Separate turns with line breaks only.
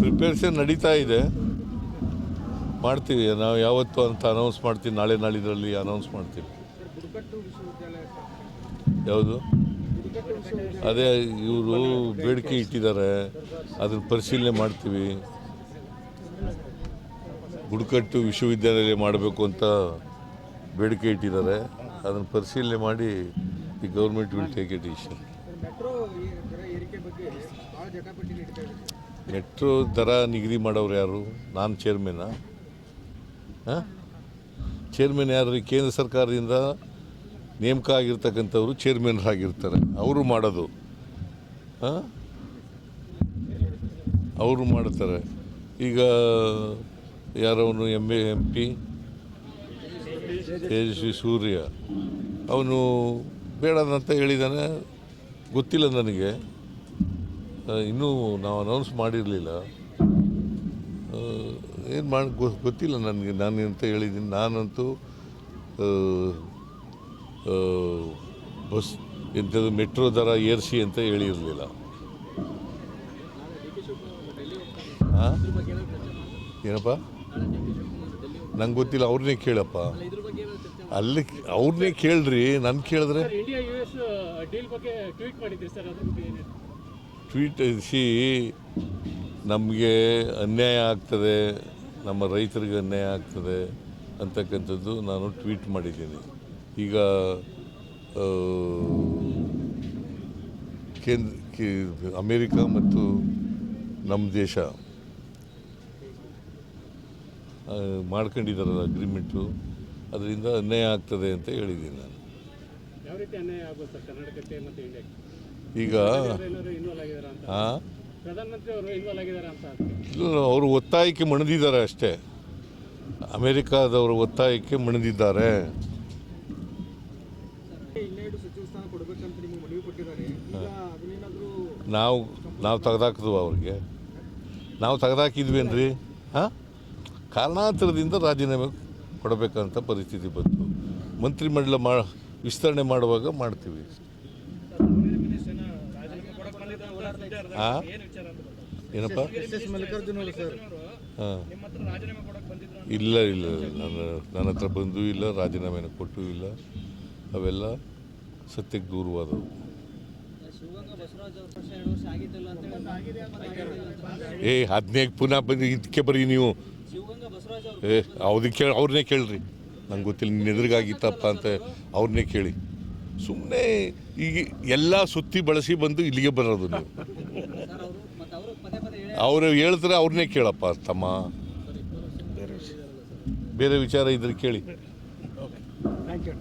Preparation
ನಡೀತಾ ಇದೆ. ಮಾಡ್ತೀವಿ. ನಾವು ಯಾವತ್ತು ಅಂತ ಅನೌನ್ಸ್ ಮಾಡ್ತೀವಿ. ನಾಳೆ ನಾಳಿದ್ರಲ್ಲಿ ಅನೌನ್ಸ್ ಮಾಡ್ತೀವಿ. ಯಾವುದು? ಅದೇ ಇವರು ಬೇಡಿಕೆ ಇಟ್ಟಿದ್ದಾರೆ. ಅದನ್ನ ಪರಿಶೀಲನೆ ಮಾಡ್ತೀವಿ. ಬುಡಕಟ್ಟು ವಿಶ್ವವಿದ್ಯಾಲಯ ಮಾಡಬೇಕು ಅಂತ ಬೇಡಿಕೆ ಇಟ್ಟಿದ್ದಾರೆ. ಅದನ್ನು ಪರಿಶೀಲನೆ ಮಾಡಿ the government will take a decision
metro ದರ
ನಿಗದಿ ಮಾಡೋರು ಯಾರು? ನಾನು ಚೇರ್ಮನ್ನ ಹಾಂ? ಚೇರ್ಮನ್ ಯಾರು? ಕೇಂದ್ರ ಸರ್ಕಾರದಿಂದ ನೇಮಕ ಆಗಿರ್ತಕ್ಕಂಥವ್ರು ಚೇರ್ಮನ್ರಾಗಿರ್ತಾರೆ ಅವರು ಮಾಡೋದು. ಹಾಂ? ಅವರು ಮಾಡ್ತಾರೆ. ಈಗ ಯಾರವನು M A M P Tejasvi Surya. ಅವನು ಬೇಡದಂತ ಹೇಳಿದ್ದಾನೆ ಗೊತ್ತಿಲ್ಲ ನನಗೆ. ಇನ್ನೂ ನಾವು ಅನೌನ್ಸ್ ಮಾಡಿರಲಿಲ್ಲ. ಏನು ಮಾಡಿ ಗೊತ್ತಿಲ್ಲ ನನಗೆ ನಾನು ಅಂತ ಹೇಳಿದ್ದೀನಿ. ನಾನಂತೂ ಬಸ್, ಎಂಥದ್ದು ಮೆಟ್ರೋ ದರ ಏರಿಸಿ ಅಂತ ಹೇಳಿರಲಿಲ್ಲ. ಹಾಂ ಏನಪ್ಪ? ನಂಗೆ ಗೊತ್ತಿಲ್ಲ ಅವ್ರನ್ನೇ ಕೇಳಪ್ಪ. ಅಲ್ಲಿ ಅವ್ರನ್ನೇ ಕೇಳ್ರಿ ನನ್ನ ಕೇಳಿದ್ರೆ.
ಸರ್ ಇಂಡಿಯಾ ಯು ಎಸ್ ಡೀಲ್ ಬಗ್ಗೆ ಟ್ವೀಟ್ ಮಾಡಿದ್ರಿ ಸರ್ ಅದ್ರ ಬಗ್ಗೆ ಏನಿದೆ
ಟ್ವೀಟ್ ಸಿ ನಮಗೆ ಅನ್ಯಾಯ ಆಗ್ತದೆ, ನಮ್ಮ ರೈತರಿಗೆ ಅನ್ಯಾಯ ಆಗ್ತದೆ ಅಂತಕ್ಕಂಥದ್ದು ನಾನು ಟ್ವೀಟ್ ಮಾಡಿದ್ದೀನಿ. ಈಗ ಕೇಂದ್ರ ಅಮೇರಿಕ ಮತ್ತು ನಮ್ಮ ದೇಶ ಮಾಡ್ಕೊಂಡಿದ್ದಾರಲ್ಲ ಅಗ್ರಿಮೆಂಟು, ಅದರಿಂದ ಅನ್ಯಾಯ ಆಗ್ತದೆ ಅಂತ ಹೇಳಿದ್ದೀನಿ ನಾನು.
ಯಾವ ರೀತಿ ಅನ್ಯಾಯ ಆಗುತ್ತೆ ಕರ್ನಾಟಕಕ್ಕೆ ಮತ್ತು ಇಂಡಿಯಾಕ್ಕೆ
ಈಗ? ಹಾಂ
ಅವರು
ಒತ್ತಾಯಕ್ಕೆ ಮಣಿದಿದ್ದಾರೆ ಅಷ್ಟೇ. ಅಮೇರಿಕಾದವರು ಒತ್ತಾಯಕ್ಕೆ ಮಣಿದಿದ್ದಾರೆ. ನಾವು ನಾವು ತೆಗೆದಾಕಿದ್ವು ಅವ್ರಿಗೆ. ನಾವು ತೆಗೆದಾಕಿದ್ವೇನ್ರಿ ಹಾಂ? ಕಾರಣಾಂತರದಿಂದ ರಾಜೀನಾಮೆ ಕೊಡಬೇಕಂತ ಪರಿಸ್ಥಿತಿ ಬಂತು. ಮಂತ್ರಿಮಂಡಲ ಮಾ, ವಿಸ್ತರಣೆ ಮಾಡುವಾಗ ಮಾಡ್ತೀವಿ. ಏನಪ್ಪ? ಹಾಂ. ಇಲ್ಲ ಇಲ್ಲ ನನ್ನ ನನ್ನ ಹತ್ರ ಬಂದೂ ಇಲ್ಲ ರಾಜೀನಾಮೆನ ಕೊಟ್ಟೂ ಇಲ್ಲ. ಅವೆಲ್ಲ ಸತ್ಯಕ್ಕೆ ದೂರವಾದವು ಏ ಹದಿನೈದು ಪುನಃ ಬಂದು ಇದಕ್ಕೆ ಬರೀ ನೀವು. ಏ ಅವ್ರಿಗೆ ಕೇಳಿ ಅವ್ರನ್ನೇ ಕೇಳ್ರಿ. ನಂಗೆ ಗೊತ್ತಿಲ್ಲ ನಿನ್ನ ಎದುರಿಗಾಗಿತ್ತಪ್ಪ ಅಂತ ಅವ್ರನ್ನೇ ಕೇಳಿ. ಸುಮ್ಮನೆ ಈಗ ಎಲ್ಲ ಸುತ್ತಿ ಬಳಸಿ ಬಂದು ಇಲ್ಲಿಗೆ ಬರೋದು ನೀವು.
ಸರ್ ಅವರು ಹೇಳಿದ್ರೆ ಅವರು ಪದೇ ಪದೇ ಹೇಳಿ
ಅವರು ಹೇಳ್ತಾರೆ ಅವ್ರನ್ನೇ ಕೇಳಪ್ಪ ತಮ್ಮ. ಬೇರೆ ವಿಚಾರ ಇದ್ರೆ ಕೇಳಿ.
Thank you